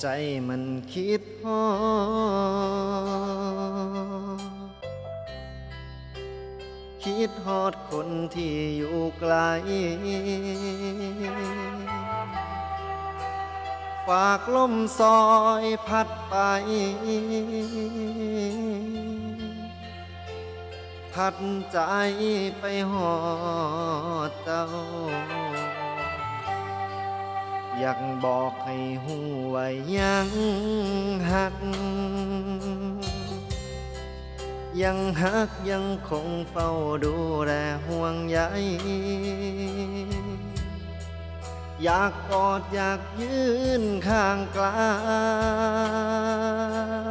ใจมันคิดฮอดคิดฮอดคนที่อยู่ไกล ฝากลมซอยพัดไป พัดใจไปหอดเจ้า อยากบอกให้หูไว้ยังหัก ยังหักยังคงเฝ้าดูแลห่วงใยอยากกอดอยากยืนข้างกลา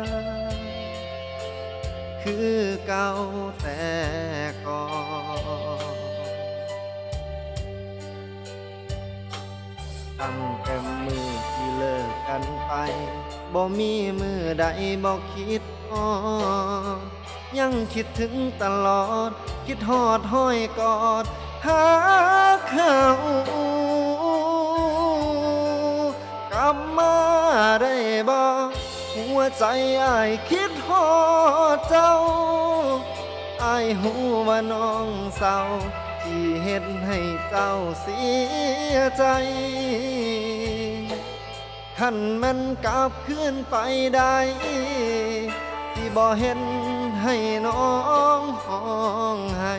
งคือเก่าแต่ก่อน ตั้งแต่มือที่เลิกกันไปบ่มีมือใดบอกคิดอดยังคิดถึงตลอด คิดหอดห้อยกอดหาเขากลับมาได้บ่หัวใจอายคิดหอดเจ้าอายหูว่าน้องเศร้า ที่เห็นให้เจ้าเสียใจขันมันกลับขึ้นไปได้ที่บ่เห็นให้น้องห้องให้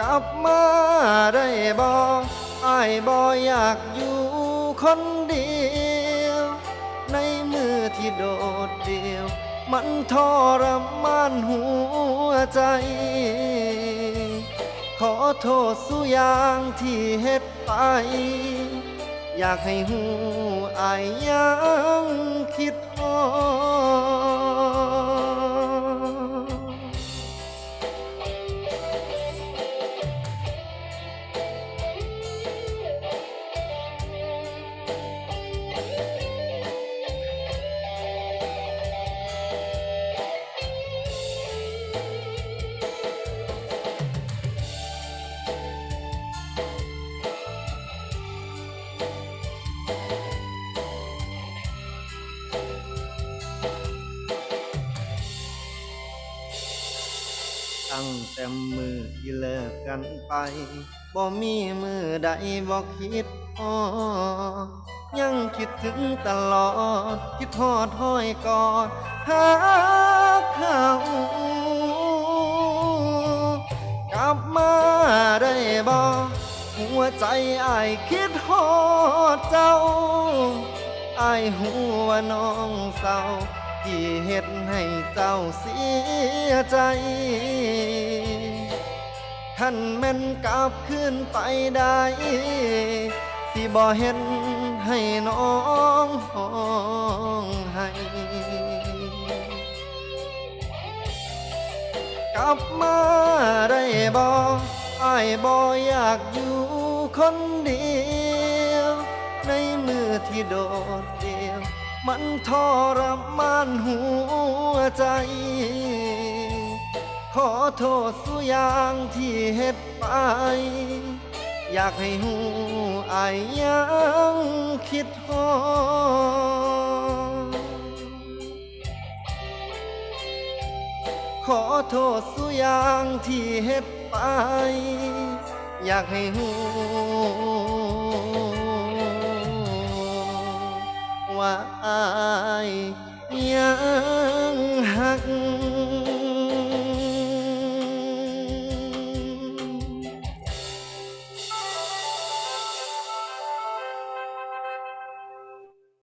กลับมาได้บ่อายบ่อยากอยู่คนเดียว ในมือที่โดดเดี่ยว มันทรมานหัวใจ ขอโทษสุยางที่เฮ็ดไป อยากให้หูอายยังคิดพอ ตั้งแต่มือที่เลิกกันไป บ่มีมือใดบอกคิดออยังคิดถึงตลอด คิดทอดห้อยกอดหาเขากลับมาได้บ่หัวใจอ้ายคิดฮอดเจ้าอายหูว่าน้องเศร้า ที่เฮ็ดให้เจ้าเสียใจขันแม่นกลับขึ้นไปได้ สิบ่เห็นให้น้องห้องให้กลับมาได้บ่อายบ่อยากอยู่คนเดียว ในมือที่โดด มันทรมานหัวใจ ขอโทษสุยางที่เฮ็ดไป อยากให้หูอายยังคิดฮอดขอโทษสุยางที่เฮ็ดไป อยากให้หู